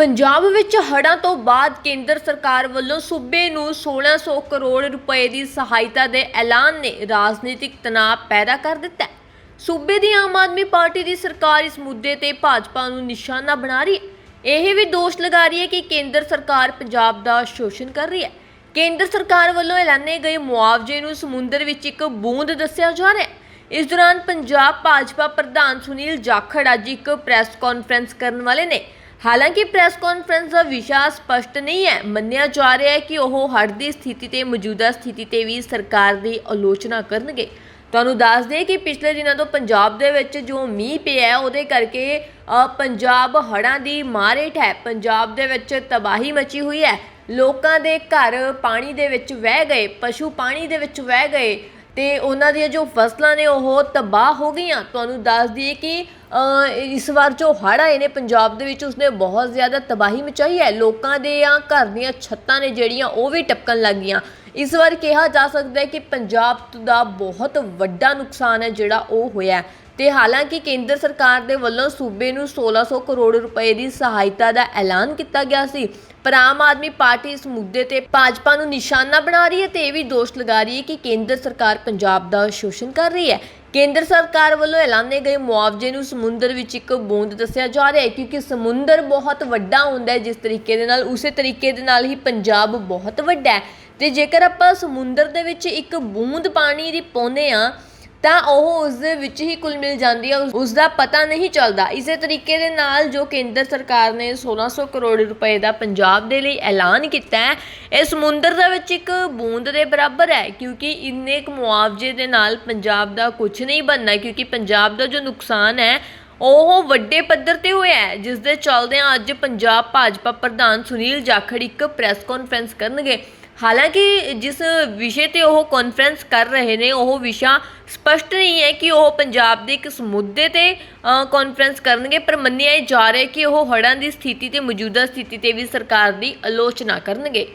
ਪੰਜਾਬ ਵਿੱਚ ਹੜ੍ਹਾਂ ਤੋਂ ਬਾਅਦ ਕੇਂਦਰ ਸਰਕਾਰ ਵੱਲੋਂ ਸੂਬੇ ਨੂੰ 1600 ਕਰੋੜ ਰੁਪਏ ਦੀ ਸਹਾਇਤਾ ਦੇ ਐਲਾਨ ਨੇ ਰਾਜਨੀਤਿਕ ਤਣਾਅ ਪੈਦਾ ਕਰ ਦਿੱਤਾ ਹੈ। ਸੂਬੇ ਦੀ ਆਮ ਆਦਮੀ ਪਾਰਟੀ ਦੀ ਸਰਕਾਰ ਇਸ ਮੁੱਦੇ ਤੇ ਭਾਜਪਾ ਨੂੰ ਨਿਸ਼ਾਨਾ ਬਣਾ ਰਹੀ ਹੈ। ਇਹ ਵੀ ਦੋਸ਼ ਲਗਾ ਰਹੀ ਹੈ ਕਿ ਕੇਂਦਰ ਸਰਕਾਰ ਪੰਜਾਬ ਦਾ ਸ਼ੋਸ਼ਣ ਕਰ ਰਹੀ ਹੈ। ਕੇਂਦਰ ਸਰਕਾਰ ਵੱਲੋਂ ਐਲਾਨੇ ਗਏ ਮੁਆਵਜ਼ੇ ਨੂੰ ਸਮੁੰਦਰ ਵਿੱਚ ਇੱਕ ਬੂੰਦ ਦੱਸਿਆ ਜਾ ਰਿਹਾ ਹੈ। ਇਸ ਦੌਰਾਨ ਪੰਜਾਬ ਭਾਜਪਾ ਪ੍ਰਧਾਨ ਸੁਨੀਲ ਜਾਖੜ ਅੱਜ ਇੱਕ ਪ੍ਰੈਸ ਕਾਨਫਰੰਸ ਕਰਨ ਵਾਲੇ ਨੇ ਹਾਲਾਂਕਿ ਪ੍ਰੈਸ ਕਾਨਫਰੰਸ ਦਾ ਵਿਸ਼ਾ ਸਪਸ਼ਟ ਨਹੀਂ ਹੈ। ਮੰਨਿਆ ਜਾ ਰਿਹਾ ਹੈ ਕਿ ਉਹ ਹੜ੍ਹ ਦੀ ਸਥਿਤੀ ਤੇ ਮੌਜੂਦਾ ਸਥਿਤੀ ਤੇ ਵੀ ਸਰਕਾਰ ਦੀ ਆਲੋਚਨਾ ਕਰਨਗੇ। ਤੁਹਾਨੂੰ ਦੱਸ ਦਈਏ ਕਿ ਪਿਛਲੇ ਦਿਨਾਂ ਤੋਂ ਪੰਜਾਬ ਦੇ ਵਿੱਚ ਜੋ ਮੀਂਹ ਪਿਆ ਹੈ, ਉਹਦੇ ਕਰਕੇ ਪੰਜਾਬ ਹੜ੍ਹਾਂ ਦੀ ਮਾਰੇਟ ਹੈ। ਪੰਜਾਬ ਦੇ ਵਿੱਚ ਤਬਾਹੀ ਮਚੀ ਹੋਈ ਹੈ। ਲੋਕਾਂ ਦੇ ਘਰ ਪਾਣੀ ਦੇ ਵਿੱਚ ਵਹਿ ਗਏ, ਪਸ਼ੂ ਪਾਣੀ ਦੇ ਵਿੱਚ ਵਹਿ ਗਏ ਤੇ ਉਹਨਾਂ ਦੀਆਂ ਜੋ ਫਸਲਾਂ ਨੇ, ਉਹ ਤਬਾਹ ਹੋ ਗਈਆਂ। ਤੁਹਾਨੂੰ ਦੱਸ ਦਈਏ ਕਿ ਇਸ ਵਾਰ ਜੋ ਹੜ੍ਹ ਆਏ ਨੇ, ਪੰਜਾਬ ਦੇ ਵਿੱਚ ਉਸਨੇ ਬਹੁਤ ਜ਼ਿਆਦਾ ਤਬਾਹੀ ਮਚਾਈ ਹੈ। ਲੋਕਾਂ ਦੇ ਆ ਘਰ ਦੀਆਂ ਛੱਤਾਂ ਨੇ ਜਿਹੜੀਆਂ, ਉਹ ਵੀ ਟਪਕਣ ਲੱਗ ਗਈਆਂ। ਇਸ ਵਾਰ ਕਿਹਾ ਜਾ ਸਕਦਾ ਹੈ ਕਿ ਪੰਜਾਬ ਦਾ ਬਹੁਤ ਵੱਡਾ ਨੁਕਸਾਨ ਹੈ ਜਿਹੜਾ ਉਹ ਹੋਇਆ ਤੇ ਹਾਲਾਂਕਿ ਕੇਂਦਰ ਸਰਕਾਰ ਦੇ ਵੱਲੋਂ ਸੂਬੇ ਨੂੰ 1600 ਕਰੋੜ ਰੁਪਏ ਦੀ ਸਹਾਇਤਾ ਦਾ ਐਲਾਨ ਕੀਤਾ ਗਿਆ ਸੀ। ਪਰ ਆਮ ਆਦਮੀ ਪਾਰਟੀ ਇਸ ਮੁੱਦੇ ਤੇ ਭਾਜਪਾ ਨੂੰ ਨਿਸ਼ਾਨਾ ਬਣਾ ਰਹੀ ਹੈ ਤੇ ਇਹ ਵੀ ਦੋਸ਼ ਲਗਾ ਰਹੀ ਹੈ ਕਿ ਕੇਂਦਰ ਸਰਕਾਰ ਪੰਜਾਬ ਦਾ ਸ਼ੋਸ਼ਣ ਕਰ ਰਹੀ ਹੈ। ਕੇਂਦਰ ਸਰਕਾਰ ਵੱਲੋਂ ਐਲਾਨੇ ਗਏ ਮੁਆਵਜ਼ੇ ਨੂੰ ਸਮੁੰਦਰ ਵਿੱਚ ਇੱਕ ਬੂੰਦ ਦੱਸਿਆ ਜਾ ਰਿਹਾ ਹੈ ਕਿਉਂਕਿ ਸਮੁੰਦਰ ਬਹੁਤ ਵੱਡਾ ਹੁੰਦਾ ਹੈ, ਜਿਸ ਤਰੀਕੇ ਦੇ ਨਾਲ, ਉਸੇ ਤਰੀਕੇ ਦੇ ਨਾਲ ਹੀ ਪੰਜਾਬ ਬਹੁਤ ਵੱਡਾ ਹੈ। ਤੇ ਜੇਕਰ ਆਪਾਂ ਸਮੁੰਦਰ ਦੇ ਵਿੱਚ ਇੱਕ ਬੂੰਦ ਪਾਣੀ ਦੀ ਪਾਉਂਦੇ ਆ ਤਾਂ ਉਹ ਉਸ ਦੇ ਵਿੱਚ ਹੀ ਕੁਲ ਮਿਲ ਜਾਂਦੀ ਹੈ ਉਸ- ਦਾ ਪਤਾ ਨਹੀਂ ਚੱਲਦਾ। ਇਸੇ ਤਰੀਕੇ ਦੇ ਨਾਲ ਜੋ ਕੇਂਦਰ ਸਰਕਾਰ ਨੇ 1600 ਕਰੋੜ ਰੁਪਏ ਦਾ ਪੰਜਾਬ ਦੇ ਲਈ ਐਲਾਨ ਕੀਤਾ ਹੈ, ਇਹ ਸਮੁੰਦਰ ਦੇ ਵਿੱਚ ਇੱਕ ਬੂੰਦ ਦੇ ਬਰਾਬਰ ਹੈ, ਕਿਉਂਕਿ ਇੰਨੇ ਕੁ ਮੁਆਵਜ਼ੇ ਦੇ ਨਾਲ ਪੰਜਾਬ ਦਾ ਕੁਝ ਨਹੀਂ ਬਣਨਾ, ਕਿਉਂਕਿ ਪੰਜਾਬ ਦਾ ਜੋ ਨੁਕਸਾਨ ਹੈ, ਉਹ ਵੱਡੇ ਪੱਧਰ ਤੇ ਹੋਇਆ ਹੈ ਜਿਸ ਦੇ ਚੱਲਦਿਆਂ ਅੱਜ ਪੰਜਾਬ ਭਾਜਪਾ ਪ੍ਰਧਾਨ ਸੁਨੀਲ ਜਾਖੜ ਇੱਕ ਪ੍ਰੈਸ ਕਾਨਫਰੰਸ ਕਰਨਗੇ। ਹਾਲਾਂਕਿ ਜਿਸ ਵਿਸ਼ੇ ਤੇ ਉਹ ਕਾਨਫਰੰਸ ਕਰ ਰਹੇ ਨੇ, ਉਹ ਵਿਸ਼ਾ ਸਪਸ਼ਟ ਨਹੀਂ ਹੈ ਕਿ ਉਹ ਪੰਜਾਬ ਦੇ ਕਿਸ ਮੁੱਦੇ ਤੇ ਕਾਨਫਰੰਸ ਕਰਨਗੇ, ਪਰ ਮੰਨਿਆ ਜਾ ਰਿਹਾ ਹੈ ਕਿ ਉਹ ਹੜ੍ਹਾਂ ਦੀ ਸਥਿਤੀ ਤੇ ਮੌਜੂਦਾ ਸਥਿਤੀ ਤੇ ਵੀ ਸਰਕਾਰ ਦੀ ਆਲੋਚਨਾ ਕਰਨਗੇ।